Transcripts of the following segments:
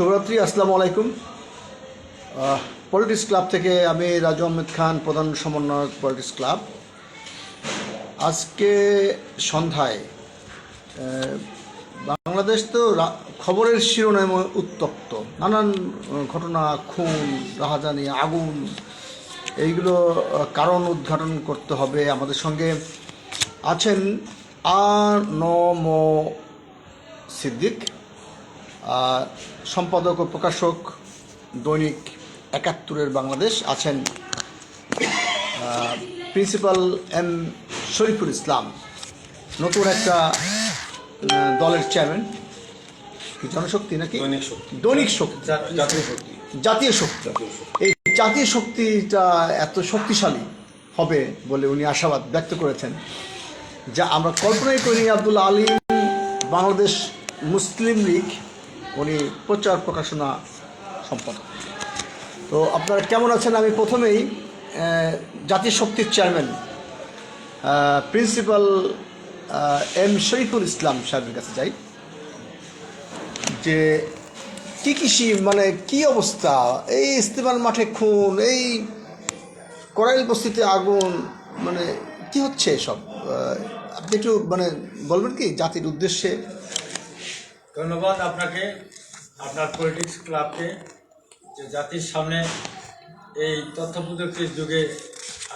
শুভরাত্রি আসসালামু আলাইকুম। পলিটিক্স ক্লাব থেকে আমি রাজু আহমেদ খান প্রধান সমন্বয়ক পলিটিক্স ক্লাব আজকে সন্ধ্যায় বাংলাদেশ তো খবরের শিরোনামে উত্তপ্ত। নানান ঘটনা খুন রাহাজানি আগুন এইগুলো কারণ উদ্ঘাটন করতে হবে আমাদের সঙ্গে আছেন আর নম সিদ্দিক। আহ, সম্পাদক ও প্রকাশক দৈনিক একাত্তরের বাংলাদেশ আছেন প্রিন্সিপাল এম শরীফুল ইসলাম। নতুন একটা দলের চেয়ারম্যান জনশক্তি নাকি? দৈনিক শক্তি। জাতীয় শক্তি। জাতীয় শক্তি। এই জাতীয় শক্তিটা এত শক্তিশালী হবে বলে উনি আশাবাদ ব্যক্ত করেছেন যা আমরা কল্পনাই করি আব্দুল আলিম বাংলাদেশ মুসলিম লীগ উনি প্রচার প্রকাশনা সম্পাদক। তো আপনারা কেমন আছেন? আমি প্রথমেই আহ, জাতীয় শক্তির chairman principal M Shariful Islam সাহেবের কাছে যাই। যে কী কৃষি মানে কি অবস্থা? এই ইস্তেমাল মাঠে খুন এই করাইল বস্তিতে আগুন মানে কি হচ্ছে এসব? আপনি একটু মানে বলবেন কি জাতির উদ্দেশ্যে? ধন্যবাদ আপনাকে, আপনার পলিটিক্স ক্লাবকে যে জাতির সামনে এই তথ্য প্রযুক্তির যুগে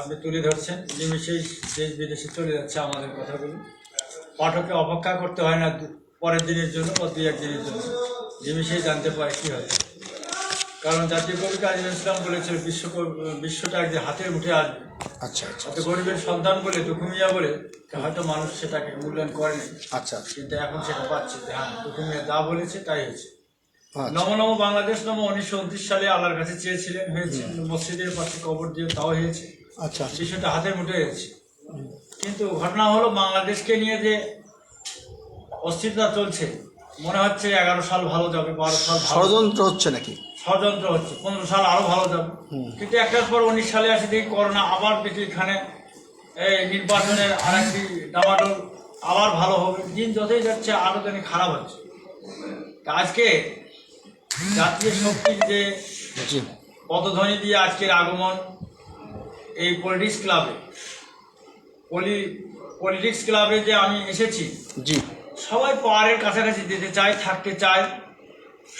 আপনি তুলে ধরছেন। নিমিশেই দেশ বিদেশে চলে যাচ্ছে আমাদের কথাগুলো। পাঠকে অপেক্ষা করতে হয় না, পরের দিনের জন্য বা দু এক দিনের জন্য। নিমিশেই জানতে পারে কী হয়। কারণ জাতীয় কবি কাজী ইসলাম বলেছিল বিশ্ব বিশ্বটা একদিন হাতের মুঠে আসবে। আচ্ছা আচ্ছা গরিবের সন্তান বলে দুঃখমিয়া বলে হয়তো মানুষ সেটাকে মূল্যায়ন করেনি আচ্ছা। কিন্তু এখন সেটা পাচ্ছে হ্যাঁ দুঃখমিয়া যা বলেছে তাই হয়েছে। আচ্ছা। নম নম বাংলাদেশ নম উনিশশো উনত্রিশ সালে আল্লাহর কাছে চেয়েছিলেন হয়েছে। মসজিদের পাশে কবর দিয়ে তাও হয়েছে। আচ্ছা বিষয়টা হাতের মুঠে হয়েছে। কিন্তু ঘটনা হলো বাংলাদেশকে নিয়ে যে অস্থিরতা চলছে মনে হচ্ছে এগারো সাল ভালো যাবে বারো সাল ভালো ষড়যন্ত্র হচ্ছে নাকি? ষড়যন্ত্র হচ্ছে। পনেরো সাল আরও ভালো যাবে। কিন্তু একটার পর উনিশ সালে আসে দেখি করোনা আবার দেখি এখানে এই নির্বাচনের আর একটি ডামাডোল আবার ভালো হবে। দিন যতই যাচ্ছে আরও যেন খারাপ হচ্ছে। তা আজকে জাতীয় শক্তির যে পদধ্বনি দিয়ে আজকের আগমন এই পলিটিক্স ক্লাবে পলি পলিটিক্স ক্লাবে যে আমি এসেছি জি। সবাই পাওয়ারের কাছাকাছি যেতে চায় থাকতে চায়।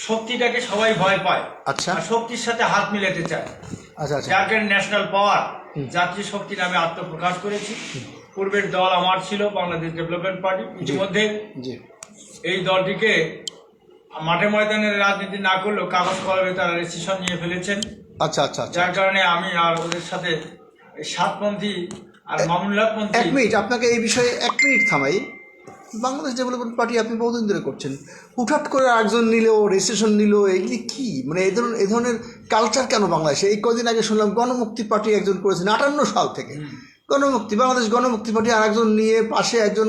শক্তিটাকে সবাই ভয় পায়। আচ্ছা। আর শক্তির সাথে হাত মিলাতে চায়। আচ্ছা যার কারণে ন্যাশনাল পাওয়ার জাতীয় শক্তি নামে আত্মপ্রকাশ করেছি। পূর্বের দল আমার ছিল বাংলাদেশ ডেভেলপমেন্ট পার্টি ইতিমধ্যে এই দলটিকে মাঠে ময়দানের রাজনীতি না করলেও কাগজ কলমে তারা রেজিস্ট্রেশন নিয়ে ফেলেছেন। আচ্ছা আচ্ছা আচ্ছা। যার কারণে আমি আর ওদের সাথে সাতপন্থী আর মামুল্লাহপন্থী এক মিনিট আপনাকে এই বিষয়ে এক মিনিট থামাই। বাংলাদেশ ডেভেলপমেন্ট পার্টি আপনি বহুদিন ধরে করছেন। হুটহাট করে একজন নিল রেজিস্ট্রেশন নিল এগুলি কি? মানে এই ধরনের এ ধরনের কালচার কেন বাংলাদেশে? এই কদিন আগে শুনলাম গণমুক্তি পার্টি একজন করেছেন আটান্ন সাল থেকে। গণমুক্তি বাংলাদেশ গণমুক্তি পার্টি আর একজন নিয়ে পাশে একজন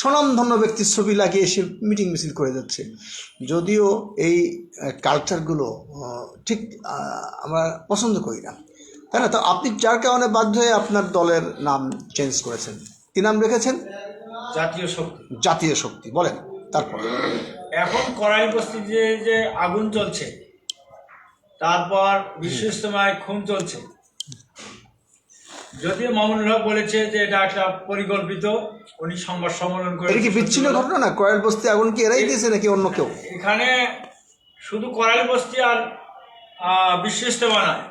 স্বনামধন্য ব্যক্তির ছবি লাগিয়ে এসে মিটিং মিছিল করে যাচ্ছে। যদিও এই কালচারগুলো ঠিক আমরা পছন্দ করি না। তাই না? তো আপনি যার কারণে বাধ্য হয়ে আপনার দলের নাম চেঞ্জ করেছেন। কী নাম রেখেছেন? জাতীয় শক্তি। জাতীয় শক্তি বলেন তারপর। এখন কড়াই বস্তিতে যে আগুন চলছে তারপর বিশ্ব ইজতেমায় খুন চলছে। যদিও মামুনুল হক বলেছে যে এটা একটা পরিকল্পিত উনি সংবাদ সম্মেলন করে এটা কি বিচ্ছিন্ন ঘটনা না? কয়েল বস্তি আগুন কি এরাই দিয়েছে নাকি অন্য কেউ? এখানে শুধু করালি বস্তি আর বিশ্ব ইজতেমা নয়।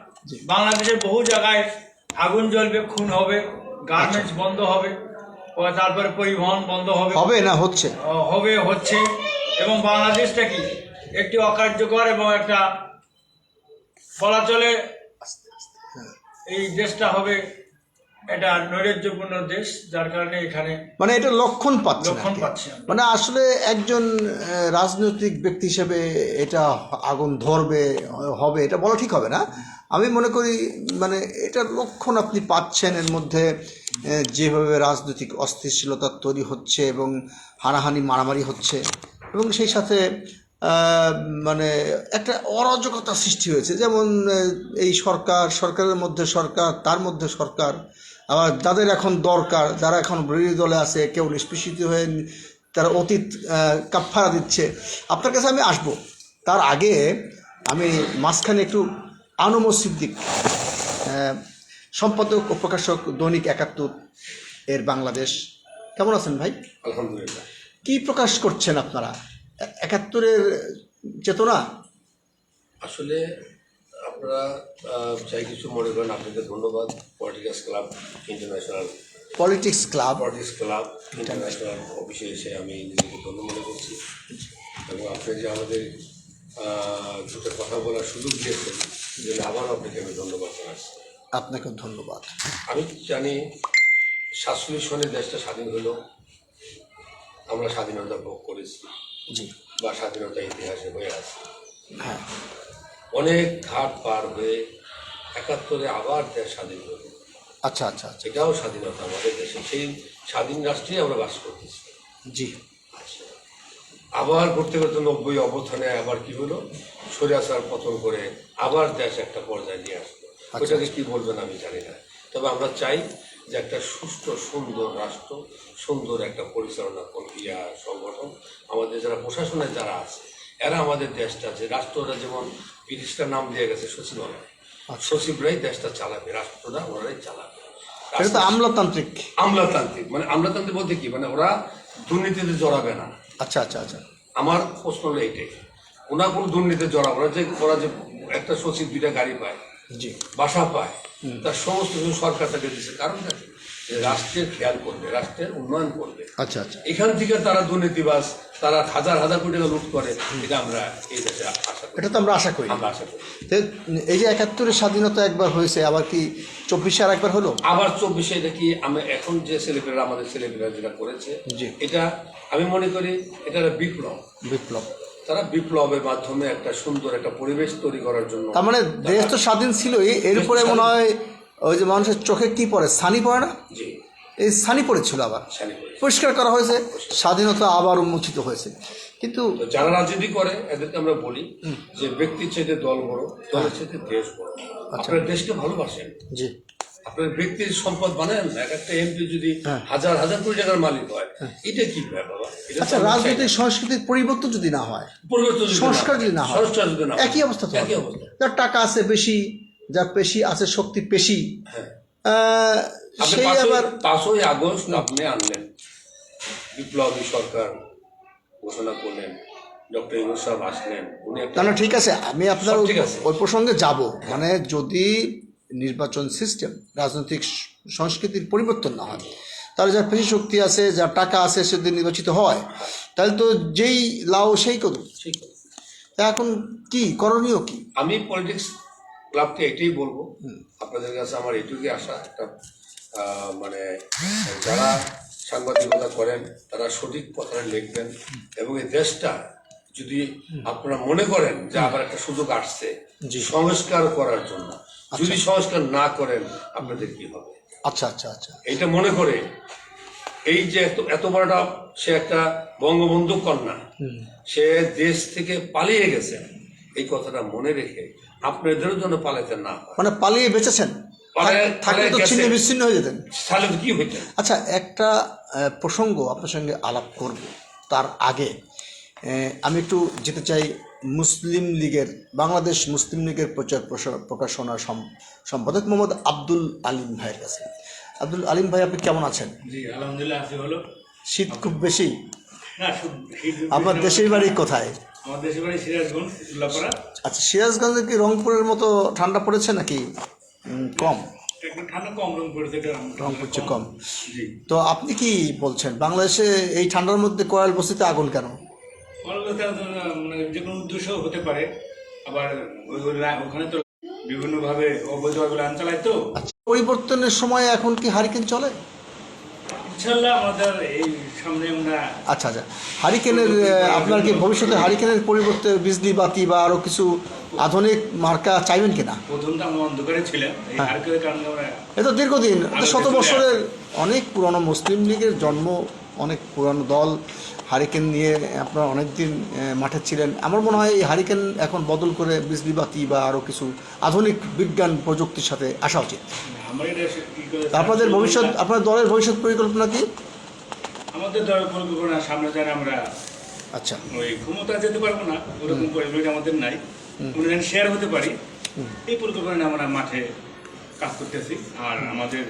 বাংলাদেশের বহু জায়গায় আগুন জ্বলবে খুন হবে গার্মেন্টস বন্ধ হবে। তারপরে পরিবহন বন্ধ হবে। হবে না হচ্ছে। হবে হচ্ছে। এবং বাংলাদেশটা কি? একটি অকার্যকর এবং একটা চলাচলে এই দেশটা হবে এটা নৈরাজ্যপূর্ণ দেশ যার কারণে এখানে মানে এটা লক্ষণ পাচ্ছে লক্ষণ। পাচ্ছি। মানে আসলে একজন রাজনৈতিক ব্যক্তি হিসেবে এটা আগুন ধরবে হবে এটা বলা ঠিক হবে না। আমি মনে করি মানে এটা লক্ষণ আপনি পাচ্ছেন এর মধ্যে। যেভাবে রাজনৈতিক অস্থিতিশীলতা তৈরি হচ্ছে এবং হানাহানি মারামারি হচ্ছে এবং সেই সাথে মানে একটা অরাজকতা সৃষ্টি হয়েছে। যেমন এই সরকার সরকারের মধ্যে সরকার তার মধ্যে সরকার। আবার যাদের এখন দরকার যারা এখন বিরোধী দলে আছে কেউ নিষ্পেষিত হয়ে তারা অতীত আহ, দিচ্ছে। আপনার কাছে আমি আসব। তার আগে আমি মাঝখানে একটু আনম সিদ্দিক আহ, সম্পাদক ও প্রকাশক দৈনিক একাত্তর এর বাংলাদেশ। কেমন আছেন ভাই? আলহামদুলিল্লাহ। কি প্রকাশ করছেন আপনারা? একাত্তরের চেতনা? আসলে আপনারা যাই কিছু মনে করেন আপনাকে ধন্যবাদ। Political club international politics club politics club international অফিসে এসে আমি নিজেকে ধন্য মনে করছি। এবং আপনি যে আমাদের দুটো কথা বলার সুযোগ দিয়েছেন যে আবার আপনাকে আমি ধন্যবাদ জানাচ্ছি। আপনাকে ধন্যবাদ। আমি জানি সাতচল্লিশ সনে দেশটা স্বাধীন হলো। আমরা স্বাধীনতা ভোগ করেছি। জি। বা স্বাধীনতা ইতিহাসে হয়ে আছে। হ্যাঁ। অনেক ঘাট পার হয়ে একাত্তরে আবার দেশ স্বাধীন হলো। আচ্ছা আচ্ছা আচ্ছা। এটাও স্বাধীনতা আমাদের দেশে। সেই স্বাধীন রাষ্ট্রেই আমরা বাস করতেছি। জি। আবার করতে করতে নব্বই অবস্থানে আবার কি হলো? সরে আসার পতন করে আবার দেশ একটা পর্যায়ে নিয়ে আসলো। ওইটাকে কি বলবেন আমি জানি না। তবে আমরা চাই যে একটা সুষ্ঠু সুন্দর রাষ্ট্র সুন্দর একটা পরিচালনা কর- ইয়া সংগঠন। আমাদের যারা প্রশাসনে যারা আছে এরা আমাদের দেশটা যে রাষ্ট্রটা যেমন ব্রিটিশটা নাম দিয়ে গেছে সচিবালয় সচিবরাই দেশটা চালাবে রাষ্ট্রটা ওরাই চালাবে। এটা আমলাতান্ত্রিক। আমলাতান্ত্রিক। মানে আমলাতান্ত্রিক বলতে কি? মানে ওরা দুর্নীতিতে জড়াবে না। আচ্ছা আচ্ছা আচ্ছা। আমার প্রশ্ন হলো এইটাই ওনার কোনো দুর্নীতিতে জড়াবে যে ওরা যে একটা সচিব দুইটা গাড়ি পায়। জি বাসা পায় তার সমস্ত কিছু সরকার তাকে দিচ্ছে কারণ কি? রাষ্ট্রের খেয়াল করবে রাষ্ট্রের উন্নয়ন করবে। আচ্ছা আচ্ছা। এখান থেকে তারা দুর্নীতিবাস তারা হাজার হাজার কোটি টাকা লুট করে এটা আমরা এই দেশে আশা এটা তো আমরা আশা করি। আমরা আশা করি। এই যে একাত্তরের স্বাধীনতা একবার হয়েছে আবার কি চব্বিশে আর একবার হলো? আবার চব্বিশে এটা কি আমি এখন যে ছেলেপেলেরা আমাদের ছেলেপেলেরা যেটা করেছে। এটা আমি মনে করি এটা বিপ্লব। বিপ্লব। তারা বিপ্লবের মাধ্যমে একটা সুন্দর একটা পরিবেশ তৈরি করার জন্য তার মানে দেশ তো স্বাধীন ছিলই এরপরে মনে হয় ওই যে মানুষের চোখে কি পড়ে? সানি পড়ে না? জি। এই সানি পড়েছিল আবার। পরিষ্কার করা হয়েছে। স্বাধীনতা আবার উন্মোচিত হয়েছে। কিন্তু যারা রাজনীতি করে এদেরকে আমরা বলি যে ব্যক্তির চাইতে দল বড় দলের চাইতে দেশ বড়। আপনার দেশকে ভালোবাসেন। জি। আপনার ব্যক্তির সম্পদ বানান এক একটা এমপি যদি হ্যাঁ। হাজার হাজার কোটি টাকার মালিক হয় এটা কি ব্যাপার বাবা আচ্ছা রাজনৈতিক। সংস্কৃতির পরিবর্তন যদি না হয় পরিবর্তন সংস্কার যদি না হয় সংস্কার যদি না একই অবস্থা তো একই অবস্থা যার টাকা আছে বেশি যার পেশি আছে শক্তি পেশি হ্যাঁ সেই আবার পাঁচই আগস্ট আপনি আনলেন বিপ্লবী সরকার ঘোষণা করলেন ডক্টর ইউনুস সাহেব আসলেন উনি না না ঠিক আছে আমি আপনার। ওই প্রসঙ্গে যাব মানে যদি নির্বাচন সিস্টেম রাজনৈতিক সংস্কৃতির পরিবর্তন না হয়। তাহলে যার পেশি শক্তি আছে যার টাকা আছে সে যদি নির্বাচিত হয় তাহলে তো যেই লাও সেই আছে। তা এখন কি করণীয় কি? আমি পলিটিক্স ক্লাবকে এটাই বলব। আপনাদের কাছে আমার এটুকুই আশা। একটা মানে যারা সাংবাদিকতা করেন তারা সঠিক কথাটা লিখবেন এবং এই দেশটা যদি আপনারা মনে করেন যে আবার একটা সুযোগ আসছে সংস্কার করার জন্য যদি সংস্কার না করেন আপনাদের কি হবে? আচ্ছা আচ্ছা আচ্ছা। এইটা মনে করে এই যে এত এত বড়টা সে একটা বঙ্গবন্ধু কন্যা সে দেশ থেকে পালিয়ে গেছে এই কথাটা মনে রেখে আপনাদেরও জন্য পালাতে না মানে পালিয়ে বেঁচেছেন? থাকলে তো ছিন্ন বিচ্ছিন্ন হয়ে যেতেন। তাহলে কি হইতেন আচ্ছা একটা প্রসঙ্গ আপনার সঙ্গে আলাপ করব তার আগে। আমি একটু যেতে চাই মুসলিম লীগের বাংলাদেশ মুসলিম লীগের প্রচার প্রসার- প্রকাশনা সম- সম্পাদক মোহাম্মদ আব্দুল আলিম ভাইয়ের কাছে। আব্দুল আলিম ভাই আপনি কেমন আছেন? জি আলহামদুলিল্লাহ আছি হলো শীত খুব বেশি? আপনার দেশের বাড়ি কোথায়? আমার দেশের বাড়ি সিরাজগঞ্জ আচ্ছা সিরাজগঞ্জে কি রংপুরের মতো ঠান্ডা পড়েছে নাকি? কম। রং পড়ছে কম তো আপনি কি বলছেন বাংলাদেশে এই ঠান্ডার মধ্যে কয়াল বস্তিতে আগুন কেন? মানে যে কোনো উদ্দেশ্য হতে পারে। আবার ওখানে তো বিভিন্নভাবে অবৈধভাবে লাইন চালায় তো। পরিবর্তনের সময় এখন কি হারিকেন চলে? ইনশাল্লাহ আমাদের এই সামনে আমরা আচ্ছা আচ্ছা। হারিকেনের আপনার কি ভবিষ্যতে হারিকেনের পরিবর্তে বিজলি বাতি বা আরও কিছু আধুনিক মার্কা চাইবেন কিনা? প্রথম তো আমরা অন্ধকারে ছিলাম এই হ্যাঁ। এ তো দীর্ঘদিন আরও শত বছরের অনেক পুরনো মুসলিম লীগের জন্ম অনেক পুরানো দল হারিকেন নিয়ে আপনারা অনেক দিন মাঠে ছিলেন। আমার মনে হয় এই হারিকেন এখন বদল করে বিজলি বাতি বা আরও কিছু আধুনিক বিজ্ঞান প্রযুক্তির সাথে আসা উচিত। আপনাদের ভবিষ্যৎ আপনার দলের ভবিষ্যৎ পরিকল্পনা কি? আমাদের দলের পরিকল্পনা সামনে যারা আমরা আচ্ছা। ওই ক্ষমতা যেতে পারব না ওরকম পরিবেশ আমাদের নাই। আমরা শেয়ার হতে পারি। এই পরিকল্পনা আমরা মাঠে কাজ করতেছি। আর আমাদের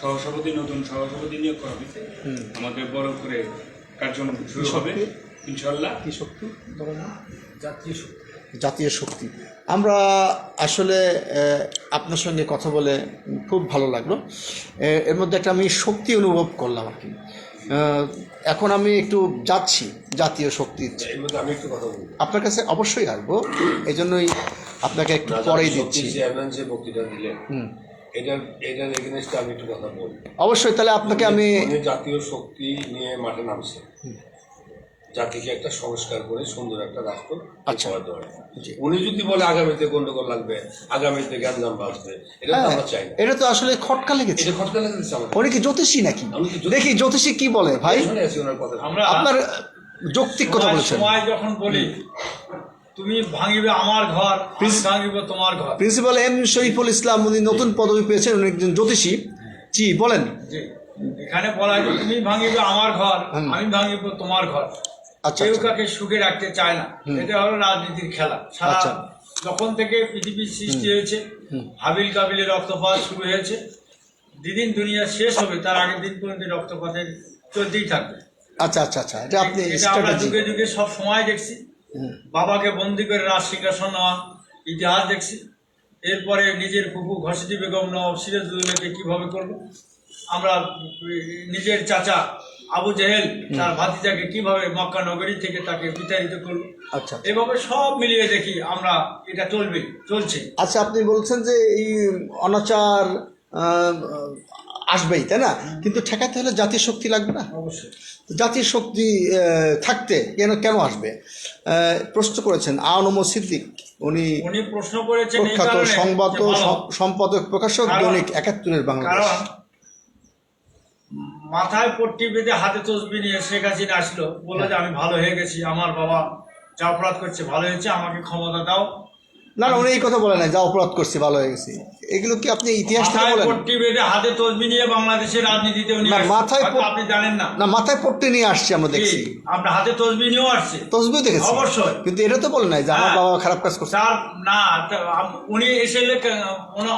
সহসভাপতি নতুন সহসভাপতি নিয়োগ করা হয়েছে। আমাদের বড় করে কার্যক্রম শুরু হবে ইনশাল্লাহ কি শক্তি? জাতীয় শক্তি। জাতীয় শক্তি। আমরা আসলে আপনার সঙ্গে কথা বলে খুব ভালো লাগল। এর মধ্যে একটা আমি শক্তি অনুভব করলাম আর কি। এখন আমি একটু যাচ্ছি জাতীয় শক্তি। আমি একটু কথা বলব। আপনার কাছে অবশ্যই আসব। এই জন্যই আপনাকে একটু পরেই দিচ্ছি। যে বক্তৃতা দিলেন। হুম। এটার এটার এগেনস্টে আমি একটু কথা বলব অবশ্যই তাহলে আপনাকে আমি জাতীয় শক্তি নিয়ে মাঠে নামছে। জাতিকে একটা সংস্কার করে সুন্দর একটা রাষ্ট্র আচ্ছা। উনি যদি বলে আগামীতে গন্ডগোল লাগবে আগামীতে জ্ঞানদাম বাঁচবে এটা তো হ্যাঁ। আমরা চাই এটা তো আসলে খটকা লেগেছে। এটা খটকা লেগেছে আমাদের। উনি কি জ্যোতিষী নাকি? দেখি জ্যোতিষী কি বলে ভাই? শুনে আছি ওনার কথা আমরা আপনার যৌক্তিক কথা বলেছেন। সময় যখন বলি তুমি ভাঙিবে আমার ঘর ভাঙিব তোমার ঘর। প্রিন্সিপাল এম শরীফুল ইসলাম উনি নতুন পদবি পেয়েছেন উনি একজন জ্যোতিষী। জি বলেন। এখানে বলা হয় তুমি ভাঙিবে আমার ঘর আমি ভাঙিব তোমার ঘর। আচ্ছা কেউ আচ্ছা। কাকে সুখে রাখতে চায় না। এটা হলো রাজনীতির খেলা। সারা আচ্ছা। যখন থেকে পৃথিবীর সৃষ্টি হয়েছে হাবিল কাবিলের রক্তপাত শুরু হয়েছে। যেদিন দুনিয়া শেষ হবে তার আগের দিন পর্যন্ত রক্তপাতের চলতেই থাকবে। আচ্ছা আচ্ছা আচ্ছা। এটা আপনি যুগে যুগে সব সময় দেখছি। বাবাকে বন্দি করে রাজ সিংহাসন ইতিহাস দেখছি। এরপরে নিজের ফুফু ঘসিটি বেগম নবাব সিরাজউদ্দৌলাকে কীভাবে করল আমরা নিজের চাচা আবু জেহেল তার ভাতিজাকে কীভাবে মক্কা নগরী থেকে তাকে বিতাড়িত করল আচ্ছা। এভাবে সব মিলিয়ে দেখি আমরা এটা চলবে চলছে। আচ্ছা আপনি বলছেন যে এই অনাচার আসবেই তাই না? কিন্তু ঠেকাতে হলে জাতীয় শক্তি লাগবে না। অবশ্যই। তো জাতীয় শক্তি থাকতে কেন কেন আসবে? প্রশ্ন করেছেন আনম সিদ্দিক। উনি উনি প্রশ্ন করেছেন এই প্রখ্যাত সংবাদ সম্পাদক প্রকাশক দৈনিক একাত্তরের বাংলাদেশ। মাথায় পট্টি বেঁধে হাতে তসবি নিয়ে শেখ হাসিনা আসলো। বলল যে আমি ভালো হয়ে গেছি আমার বাবা যা অপরাধ করছে ভালো হয়েছে আমাকে ক্ষমতা দাও। না না উনি এই কথা বলে নাই যা অপরাধ করছি ভালো হয়ে গেছি। এগুলো কি আপনি ইতিহাস থেকে বলেন? পট্টি বেঁধে হাতে তসবি নিয়ে বাংলাদেশের রাজনীতিতে উনি না, মাথায় আপনি জানেন না। না মাথায় পট্টি নিয়ে আসছে আমরা দেখছি। আমরা হাতে তসবি নিয়েও আসছে? তসবিও দেখেছি। অবশ্যই। কিন্তু এটা তো বলে নাই যে আমার হ্যাঁ। বাবা খারাপ কাজ করছে। না উনি এসে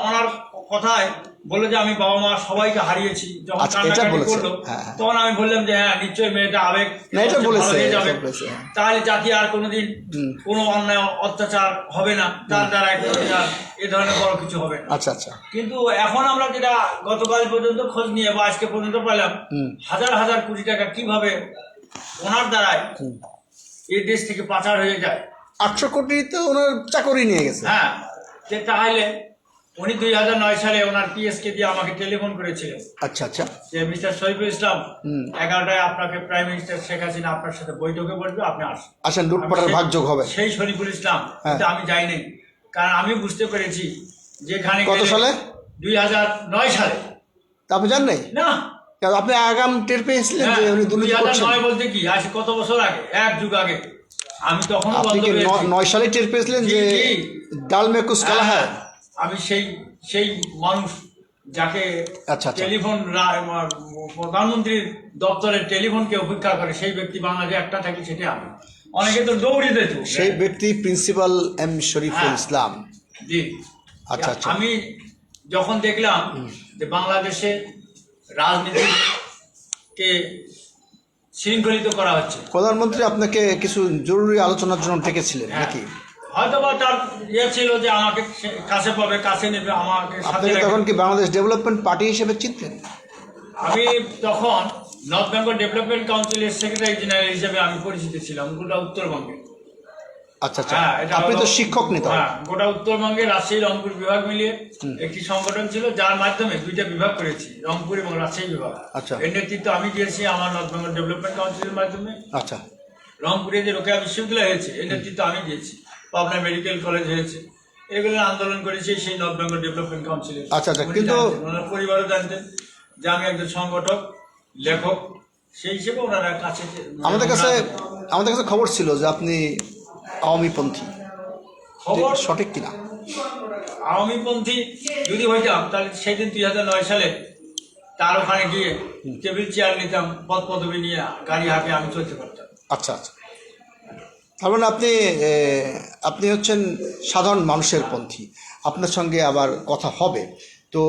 ওনার কথায় বলল যে আমি বাবা মা সবাইকে হারিয়েছি। যখন আচ্ছা, কান্নাকাটি। করল হ্যাঁ, হ্যাঁ। তখন আমি বললাম যে হ্যাঁ নিশ্চয়ই মেয়েটা আবেগ যাবে। হ্যাঁ। তাহলে জাতি আর কোনোদিন কোনো অন্যায় অত্যাচার হবে না। তার দ্বারা এ ধরনের বড় কিছু হবে না। আচ্ছা আচ্ছা। কিন্তু এখন আমরা যেটা গতকাল পর্যন্ত খোঁজ নিয়ে বা আজকে পর্যন্ত পেলাম হাজার হাজার কোটি টাকা কীভাবে ওনার দ্বারাই এই দেশ থেকে পাচার হয়ে যায়। আটশো কোটি তো ওনার চাকরি নিয়ে গেছে। হ্যাঁ যে তাহলে উনি দুই হাজার নয় সালে ওনার পিএসকে দিয়ে আমাকে টেলিফোন করেছিলেন। আচ্ছা আচ্ছা। যে মিস্টার শহীদুল ইসলাম এগারোটায় আপনাকে প্রাইম মিনিস্টার শেখ হাসিনা আপনার সাথে বৈঠকে বসবে আপনি আসুন। আসেন লুটপাটের আমি সেই- ভাগযোগ হবে। সেই শরীফুল ইসলাম কিন্তু আমি যাইনি। কারণ আমি বুঝতে পেরেছি যেখানে কত সালে? দুই হাজার নয় সালে। আপনি জান নাই? না। আপনি আগাম টের পেয়েছিলেন যে উনি দুর্নীতি হাজার করছেন। নয় বলতে কি? আজ কত বছর আগে? এক যুগ আগে। আমি তখন আপনি কি নয় সালে টের পেয়েছিলেন যে। ডাল মে কুছ কালা হ্যাঁ, হ্যায় আমি সেই সেই মানুষ যাকে আচ্ছা, আচ্ছা। টেলিফোন প্রধানমন্ত্রীর দপ্তরের টেলিফোনকে উপেক্ষা করে সেই ব্যক্তি বাংলাদেশে একটা থাকি সেটা আমি অনেকে তো দৌড়ে দিত সেই ব্যক্তি প্রিন্সিপাল এম শরীফুল হ্যাঁ। ইসলাম জি আচ্ছা, আচ্ছা। আমি যখন দেখলাম যে বাংলাদেশে রাজনীতিকে শৃঙ্খলিত করা হচ্ছে প্রধানমন্ত্রী আপনাকে কিছু জরুরি আলোচনার জন্য ডেকেছিলেন হ্যাঁ। নাকি হয়তো বা তার ইয়ে ছিল যে আমাকে কাছে পাবে কাছে নেবে আমাকে সাথে তখন কি বাংলাদেশ ডেভেলপমেন্ট পার্টি হিসেবে চিনতেন আমি তখন নর্থ বেঙ্গল ডেভেলপমেন্ট কাউন্সিলের সেক্রেটারি জেনারেল হিসেবে আমি পরিচিত ছিলাম গোটা উত্তরবঙ্গে। আচ্ছা আচ্ছা। হ্যাঁ, আপনি তো শিক্ষক নেতা। হ্যাঁ গোটা উত্তরবঙ্গে রাজশাহী রংপুর বিভাগ মিলিয়ে একটি সংগঠন ছিল যার মাধ্যমে দুইটা বিভাগ করেছি রংপুর এবং রাজশাহী বিভাগ। আচ্ছা। এর নেতৃত্ব আমি দিয়েছি আমার নর্থ বেঙ্গল ডেভেলপমেন্ট কাউন্সিলের মাধ্যমে। আচ্ছা। রংপুরে যে রোকেয়া বিশ্ববিদ্যালয় হয়েছে এর নেতৃত্ব আমি দিয়েছি। পাবনা মেডিকেল কলেজ হয়েছে। এগুলো আন্দোলন করেছি সেই নর্থ বেঙ্গল ডেভেলপমেন্ট কাউন্সিলের আচ্ছা, আচ্ছা, কিন্তু- ওনার পরিবারও জানতেন যে আমি একজন সংগঠক লেখক সেই হিসেবে ওনারা কাছে আমাদের কাছে আমাদের কাছে খবর ছিল যে আপনি আওয়ামীপন্থী। খবর? সঠিক কিনা? আওয়ামীপন্থী যদি হইতাম তাহলে সেই দিন দুই হাজার নয় সালে তার ওখানে গিয়ে টেবিল চেয়ার নিতাম পদ পদবি নিয়ে গাড়ি হাঁকে আমি চলতে পারতাম। আচ্ছা আচ্ছা। তার মানে আপনি আপনি হচ্ছেন সাধারণ মানুষের পন্থী। আপনার সঙ্গে আবার কথা হবে। তো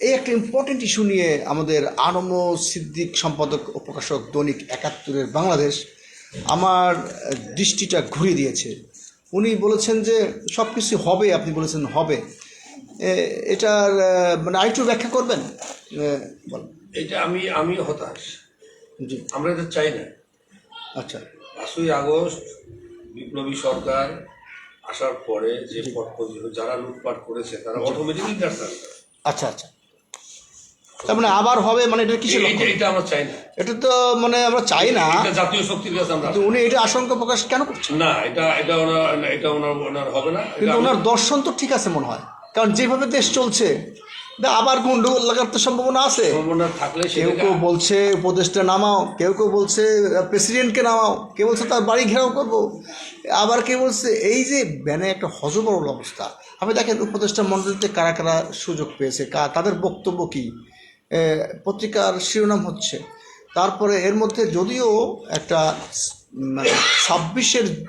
এই একটা ইম্পর্টেন্ট ইস্যু নিয়ে আমাদের আনম সিদ্দিক সম্পাদক ও প্রকাশক দৈনিক একাত্তরের বাংলাদেশ আমার দৃষ্টিটা ঘুরিয়ে দিয়েছে। উনি বলেছেন যে সব কিছু হবে আপনি বলেছেন হবে। এটার মানে আরেকটু ব্যাখ্যা করবেন? এটা আমি আমি হতাশ। জি। আমরা এটা চাই না। আচ্ছা। পাঁচই আগস্ট বিপ্লবী সরকার আসার পরে যে যারা লুটপাট করেছে তারা অটোমেটিকলি গ্রেফতার করে। আচ্ছা আচ্ছা। তার মানে আবার হবে মানে এটা কিসের এটা আমরা চাই না। এটা তো মানে আমরা চাই না। এটা জাতীয় শক্তির কাছে আমরা উনি এটা আশঙ্কা প্রকাশ কেন করছেন? না এটা এটা ওনার এটা ওনার ওনার হবে না। কিন্তু ওনার দর্শন তো ঠিক আছে মনে হয়। কারণ যেভাবে দেশ চলছে আবার গন্ডগোল লাগার তো সম্ভাবনা আছে। কেউ কেউ বলছে উপদেষ্টা নামাও কেউ কেউ বলছে প্রেসিডেন্টকে নামাও কেউ বলছে তার বাড়ি ঘেরাও করব। আবার কেউ বলছে এই যে ব্যানে একটা হজবরল অবস্থা। আপনি দেখেন উপদেষ্টা মণ্ডলীতে কারা কারা সুযোগ পেয়েছে কা- তাদের বক্তব্য কী? পত্রিকার শিরোনাম হচ্ছে। তারপরে এর মধ্যে যদিও একটা মানে ছাব্বিশের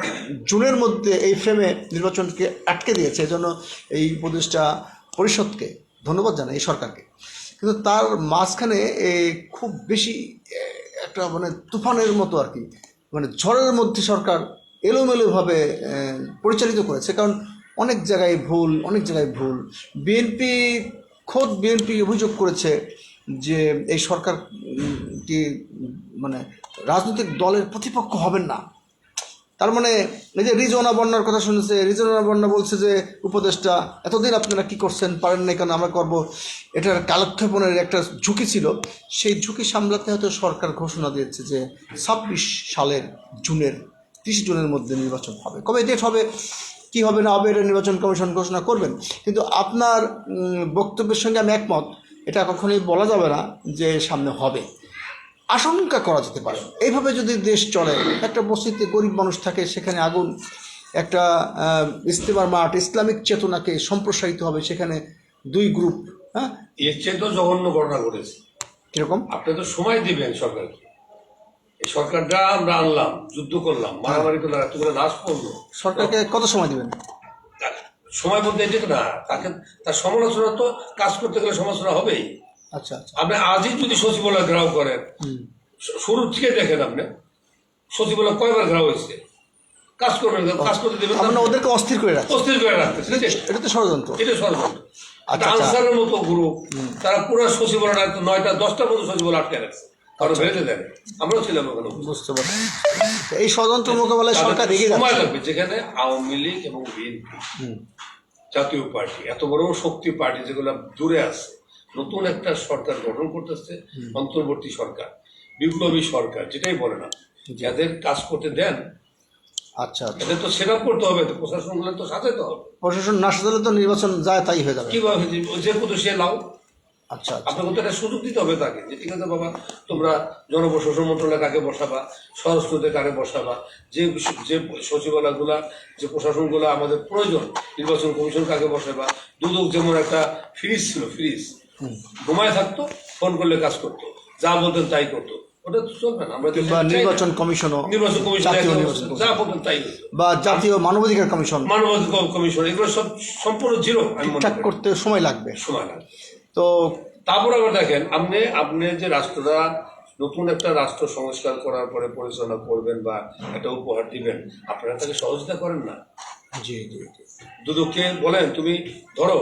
জুনের মধ্যে এই ফ্রেমে নির্বাচনকে আটকে দিয়েছে এজন্য এই উপদেষ্টা পরিষদকে ধন্যবাদ জানাই এই সরকারকে। কিন্তু তার মাঝখানে খুব বেশি একটা মানে তুফানের মতো আর কি মানে ঝড়ের মধ্যে সরকার এলোমেলোভাবে পরিচালিত করেছে। কারণ অনেক জায়গায় ভুল, অনেক জায়গায় ভুল। বিএনপি খোদ বিএনপি অভিযোগ করেছে যে এই সরকার কি মানে রাজনৈতিক দলের প্রতিপক্ষ হবেন না। তার মানে এই যে রিজওয়ানা বন্যার কথা শুনেছে, রিজওয়ানা বন্যা বলছে যে উপদেশটা এতদিন আপনারা কি করছেন? পারেন না কেন? আমরা করব। এটার কালক্ষেপণের একটা ঝুঁকি ছিল। সেই ঝুঁকি সামলাতে হয়তো সরকার ঘোষণা দিয়েছে যে ছাব্বিশ সালের জুনের, তিরিশ জুনের মধ্যে নির্বাচন হবে। কবে ডেট হবে, কি হবে না হবে এটা নির্বাচন কমিশন ঘোষণা করবেন। কিন্তু আপনার বক্তব্যের সঙ্গে আমি একমত। এটা কখনোই বলা যাবে না যে সামনে হবে। আশঙ্কা করা যেতে পারে। এইভাবে যদি দেশ চলে একটা বস্তিতে গরিব মানুষ থাকে সেখানে আগুন একটা ইস্তেমার মাঠ ইসলামিক চেতনাকে সম্প্রসারিত হবে সেখানে দুই গ্রুপ হ্যাঁ? এর চেয়ে তো জঘন্য ঘটনা ঘটেছে। কীরকম? আপনি তো সময় দিবেন সরকারকে। এই সরকারটা আমরা আনলাম যুদ্ধ করলাম মারামারি করলাম এতগুলো লাশ পড়ল। সরকারকে কত সময় দিবেন? সময় বলতে এটা না তাকে তার সমালোচনা তো কাজ করতে গেলে সমালোচনা হবেই। আচ্ছা আচ্ছা। আপনি আজই যদি সচিবালয় ঘেরাও করেন শুরু থেকে দেখেন আপনি সচিবালয় কয়বার ঘেরাও হয়েছে? কাজ করবেন কাজ করতে দেবেন না। ওদেরকে অস্থির করে রাখছে। অস্থির করে রাখতেছে এটা তো ষড়যন্ত্র। এটা ষড়যন্ত্র। আচ্ছা। আনসারের মতো গ্রুপ তারা পুরো সচিবালয় নয়টা দশটার মতো সচিবালয় আটকে রাখছে। কারণ। বেঁধে দেন আমরাও ছিলাম ওখানে। বুঝতে পারছি। এই ষড়যন্ত্র মোকাবেলায় সরকার এগিয়ে সময় লাগবে যেখানে আওয়ামী লীগ এবং বিএনপি জাতীয় পার্টি এত বড় শক্তি পার্টি যেগুলো দূরে আছে নতুন একটা সরকার গঠন করতেছে অন্তর্বর্তী সরকার বিপ্লবী সরকার যেটাই বলে না। যাদের কাজ করতে দেন আচ্ছা আচ্ছা। এদের তো সেট করতে হবে তো প্রশাসনগুলো তো সাজাতে হবে। প্রশাসন না সাজালে তো নির্বাচন যায় তাই হয়ে যাবে। কীভাবে যে কোথাও সে লাও আচ্ছা আচ্ছা। আপনাকে তো একটা সুযোগ দিতে হবে তাকে যে ঠিক আছে বাবা তোমরা জনপ্রশাসন মন্ত্রণালয় কাকে বসাবা স্বরাষ্ট্রতে কাকে বসাবা যে যে সচিবালয়গুলা যে প্রশাসনগুলো আমাদের প্রয়োজন নির্বাচন কমিশন কাকে বসাবা দুদক যেমন একটা ফ্রিজ ছিল ফ্রিজ। ঘুমায় থাকতো ফোন করলে কাজ করতো। যা বলতেন তাই করতো। ওটা তো চলবে না আমরা দেশে বা চাই না। নির্বাচন কমিশনও নির্বাচন কমিশন যা কমিশন। বলতেন তাই বা জাতীয় মানবাধিকার কমিশন। মানবাধিকার কমিশন এগুলো সব সম্পূর্ণ জিরো ঠিকঠাক করতে সময় লাগবে। সময় তো তারপর আবার দেখেন আপনি আপনি যে রাষ্ট্রটা নতুন একটা রাষ্ট্র সংস্কার করার পরে পরিচালনা করবেন বা একটা উপহার দিবেন আপনারা তাকে সহযোগিতা করেন না? জি জি জি। দুদককে বলেন তুমি ধরো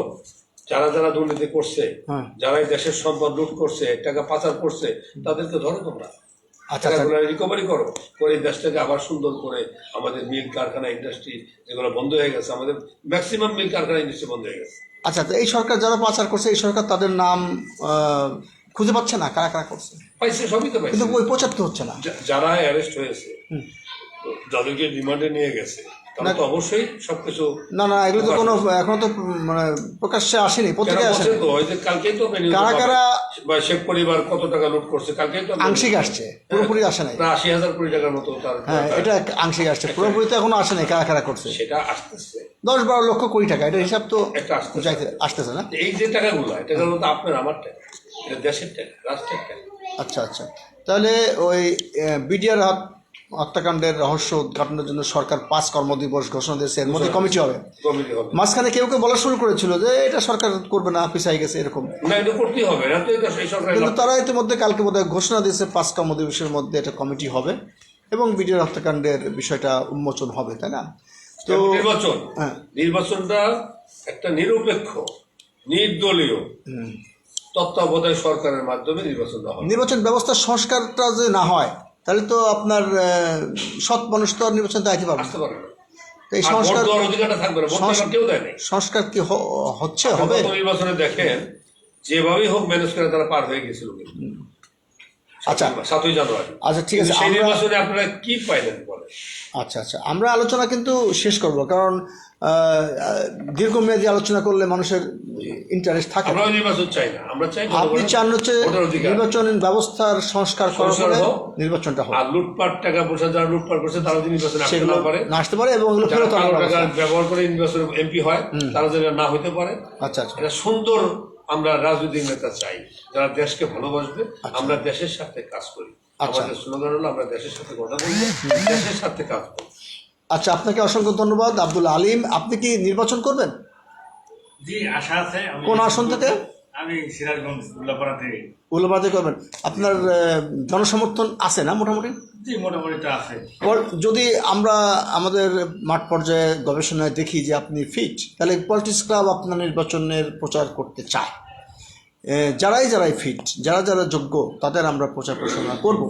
যারা যারা দুর্নীতি করছে হ্যাঁ। যারা দেশের সম্পদ লুট করছে টাকা পাচার করছে তাদেরকে ধরো তোমরা। আচ্ছা আচ্ছা। টাকাগুলো রিকভারি করো। করে দেশটাকে আবার সুন্দর করে আমাদের মিল কারখানা ইন্ডাস্ট্রি যেগুলো বন্ধ হয়ে গেছে আমাদের ম্যাক্সিমাম মিল কারখানা ইন্ডাস্ট্রি বন্ধ হয়ে গেছে। আচ্ছা তো এই সরকার যারা পাচার করছে এই সরকার তাদের নাম খুঁজে পাচ্ছে না? কারা কারা করছে? পাইছে সবই তো পাইছে। কিন্তু ওই প্রচার তো হচ্ছে না। যারা অ্যারেস্ট হয়েছে যাদেরকে রিমান্ডে নিয়ে গেছে তো অবশ্যই না না এগুলো তো কোনো এখনও তো মানে প্রকাশ্যে আসেনি কেন পত্রিকায় আসেনি। তো? ওই যে কালকেই তো কারা কারা- বা শেখ পরিবার কত টাকা লুট করছে? কালকেই তো আংশিক আসছে পুরোপুরি আসে নাই। আশি হাজার কোটি টাকার মতো তার হ্যাঁ এটা আংশিক আসছে পুরোপুরি তো এখনও আসে নাই কারা কারা করছে। সেটা আসতেছে। দশ বারো লক্ষ কোটি টাকা এটা হিসাব তো একটা আসতেছে। আসতেছে না? এই যে টাকাগুলো তো আপনার আমার টাকা। এটা দেশের টাকা রাষ্ট্রের টাকা। আচ্ছা আচ্ছা। তাহলে ওই বিডিআর হাত হত্যাকাণ্ডের রহস্য উদ্ঘাটনের জন্য সরকার পাঁচ কর্মদিবস ঘোষণা দিয়েছে। এর মধ্যে কমিটি হবে। মাঝখানে কেউ কেউ বলা শুরু করেছিল যে এটা সরকার করবে না পিছাই গেছে এরকম। কিন্তু। তারা ইতিমধ্যে কালকে বোধহয় ঘোষণা দিয়েছে পাঁচ কর্মদিবসের মধ্যে এটা কমিটি হবে এবং বিডিআর হত্যাকাণ্ডের বিষয়টা উন্মোচন হবে তাই না? তো নির্বাচন। হ্যাঁ। নির্বাচনটা একটা নিরপেক্ষ নির্দলীয় তত্ত্বাবধায়ক সরকারের মাধ্যমে নির্বাচনটা হবে। নির্বাচন ব্যবস্থা সংস্কারটা যে না হয় তাহলে তো আপনার সৎ মানুষ তো নির্বাচন দায়িত্ব পাবে আসতে এই সংস্কার অধিকারটা থাকবে না। ভোট সংস- দেওয়ার কেউ দেয় সংস্কার কি হচ্ছে হবে? নির্বাচনে দেখেন যেভাবেই হোক ম্যানেজ করে তারা পার হয়ে গেছিল আচ্ছা। সাতই জানুয়ারি। আচ্ছা ঠিক আছে সেই আমরা নির্বাচনে আপনারা কি পাইলেন বলে আচ্ছা আচ্ছা আমরা আলোচনা কিন্তু শেষ করব কারণ দীর্ঘমেয়াদী আলোচনা করলে মানুষের ইন্টারেস্ট থাকে নির্বাচন চাই না। আমরা চাই আপনি চান হচ্ছে নির্বাচন ব্যবস্থার সংস্কার করার পরে নির্বাচনটা আর লুটপাট টাকা পয়সা যারা লুটপাট করছে তারা যদি নির্বাচনে সেগুলো না পারে না আসতে পারে এবং যারা ফেরত। ব্যবহার করে নির্বাচনে এমপি হয় তারা যেন না হতে পারে। আচ্ছা আচ্ছা। এটা সুন্দর আমরা রাজনৈতিক নেতা চাই যারা দেশকে ভালোবাসবে। আমরা দেশের সাথে কাজ করি। আচ্ছা। আমাদের স্লোগান হলো আমরা দেশের সাথে কথা বলব দেশের সাথে কাজ করব। আচ্ছা আপনাকে অসংখ্য ধন্যবাদ আব্দুল আলিম। আপনি কি নির্বাচন করবেন? জি আশা আছে। কোন আসন থেকে? আমি সিরাজগঞ্জ উল্লাপাড়া থেকে উল্লাপাড়াতে করবেন। আপনার জনসমর্থন আছে না মোটামুটি? জি মোটামুটি তো আছে। যদি আমরা আমাদের মাঠ পর্যায়ে গবেষণায় দেখি যে আপনি ফিট তাহলে পলিটিক্স ক্লাব আপনার নির্বাচনের প্রচার করতে চায়। যারাই যারাই ফিট যারা যারা যোগ্য তাদের আমরা প্রচার প্রসারণা করব।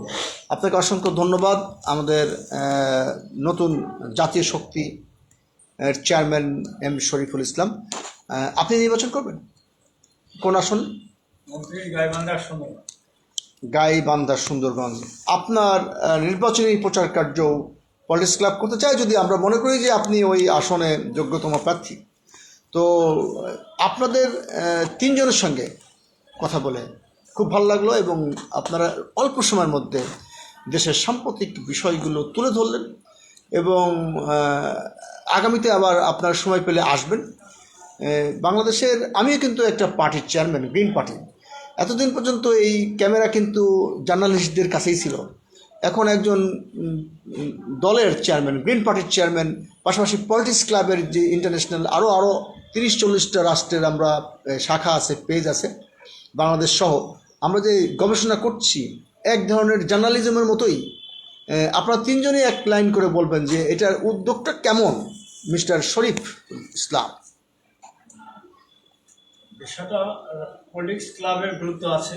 আপনাকে অসংখ্য ধন্যবাদ। আমাদের নতুন জাতীয় শক্তি এর চেয়ারম্যান এম শরীফুল ইসলাম। আপনি নির্বাচন করবেন? কোন আসন? গাইবান্ধা সুন্দরগঞ্জ আপনার নির্বাচনী প্রচার কার্য পলিটিক্স ক্লাব করতে চায় যদি আমরা মনে করি যে আপনি ওই আসনে যোগ্যতম প্রার্থী। তো আপনাদের তিনজনের সঙ্গে কথা বলে। খুব ভালো লাগল এবং আপনারা অল্প সময়ের মধ্যে দেশের সাম্প্রতিক বিষয়গুলো তুলে ধরলেন এবং আগামীতে আবার আপনার সময় পেলে আসবেন। বাংলাদেশের, আমিও কিন্তু একটা পার্টির চেয়ারম্যান, গ্রিন পার্টি। এতদিন পর্যন্ত এই ক্যামেরা কিন্তু জার্নালিস্টদের কাছেই ছিল। এখন একজন দলের চেয়ারম্যান, গ্রিন পার্টির চেয়ারম্যান, পাশাপাশি পলিটিক্স ক্লাবের যে ইন্টারন্যাশনাল আরও আরও তিরিশ, চল্লিশটা রাষ্ট্রের আমরা শাখা আছে, পেজ আছে। বাংলাদেশ সহ আমরা যে গবেষণা করছি এক ধরনের জার্নালিজমের মতোই আপনারা তিনজনই এক লাইন করে বলবেন যে এটার উদ্যোগটা কেমন মিস্টার শরীফ ইসলাম? বিষয়টা পলিটিক্স ক্লাবের গুরুত্ব আছে।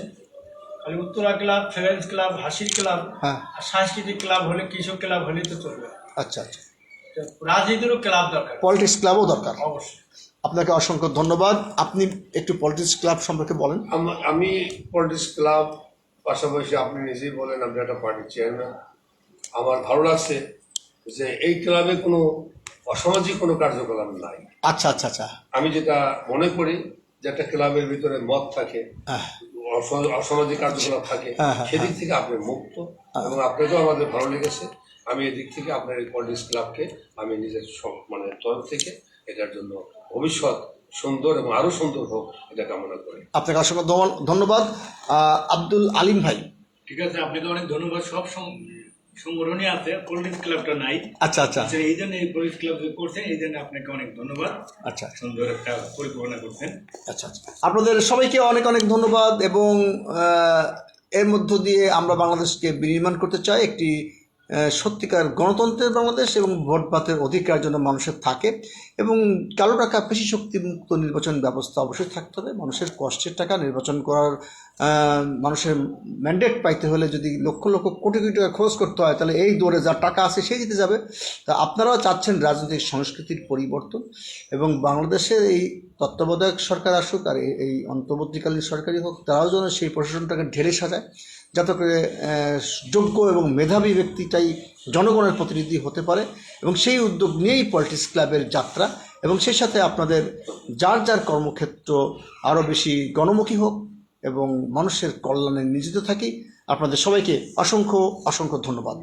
খালি উত্তরা ক্লাব ফ্রেন্স ক্লাব হাসির ক্লাব হ্যাঁ। আর সাংস্কৃতিক ক্লাব হলে কৃষক ক্লাব হলেই তো চলবে। আচ্ছা আচ্ছা। তো রাজনীতিরও ক্লাব দরকার। পলিটিক্স ক্লাবও দরকার। অবশ্যই। আপনাকে অসংখ্য ধন্যবাদ। আপনি একটু পলিটিক্স ক্লাব সম্পর্কে বলেন। আমি পলিটিক্স ক্লাব পাশাপাশি আপনি নিজেই বলেন আপনি একটা পার্টির চেয়ারম্যান আমার ভালো লাগছে যে এই ক্লাবে কোনো অসামাজিক কোনো কার্যকলাপ নাই। আচ্ছা আচ্ছা আচ্ছা। আমি যেটা মনে করি যে একটা ক্লাবের ভিতরে মত থাকে হ্যাঁ। অসামাজিক কার্যকলাপ থাকে হ্যাঁ, হ্যাঁ, সেদিক থেকে আপনি মুক্ত এবং আপনাকেও আমাদের ভালো লেগেছে। আমি এদিক থেকে আপনার এই পলিটিক্স ক্লাবকে আমি নিজের মানে তরফ থেকে এটার জন্য ভবিষ্যৎ সুন্দর এবং আরও সুন্দর হোক এটা কামনা করি। আপনাকে অসংখ্য ধন্য- ধন্যবাদ। আব্দুল আলিম ভাই। ঠিক আছে আপনাকে অনেক ধন্যবাদ। সব সংগঠনই আছে পলিটিক্স ক্লাবটা নাই। আচ্ছা আচ্ছা। আচ্ছা, এই জন্য এই পলিটিক্স ক্লাব করছেন এই জন্য আপনাকে অনেক ধন্যবাদ। আচ্ছা। সুন্দর একটা পরিকল্পনা করছেন। আচ্ছা আচ্ছা। আপনাদের সবাইকে অনেক অনেক ধন্যবাদ এবং এর মধ্য দিয়ে আমরা বাংলাদেশকে বিনির্মাণ করতে চাই। একটি সত্যিকার গণতন্ত্রের বাংলাদেশ এবং ভোট ভাতের অধিকার যেন মানুষের থাকে এবং কালো টাকা পেশি শক্তি মুক্ত নির্বাচন ব্যবস্থা অবশ্যই থাকতে হবে। মানুষের কষ্টের টাকা নির্বাচন করার মানুষের ম্যান্ডেট পাইতে হলে যদি লক্ষ লক্ষ কোটি কোটি টাকা খরচ করতে হয়, তাহলে এই দৌড়ে যার টাকা আছে সেই জিতে যাবে। তা আপনারাও চাচ্ছেন রাজনৈতিক সংস্কৃতির পরিবর্তন এবং বাংলাদেশের এই তত্ত্বাবধায়ক সরকার আসুক আর এই অন্তর্বর্তীকালীন সরকারই হোক, তারাও যেন সেই প্রশাসনটাকে ঢেলে সাজায়। যাতে করে যোগ্য এবং মেধাবী ব্যক্তিটাই জনগণের প্রতিনিধি হতে পারে এবং সেই উদ্যোগ নিয়েই পলিটিক্স ক্লাবের যাত্রা এবং সেই সাথে আপনাদের যার যার কর্মক্ষেত্র আরও বেশি গণমুখী হোক এবং মানুষের কল্যাণে নিয়োজিত থাকি, আপনাদের সবাইকে অসংখ্য অসংখ্য ধন্যবাদ।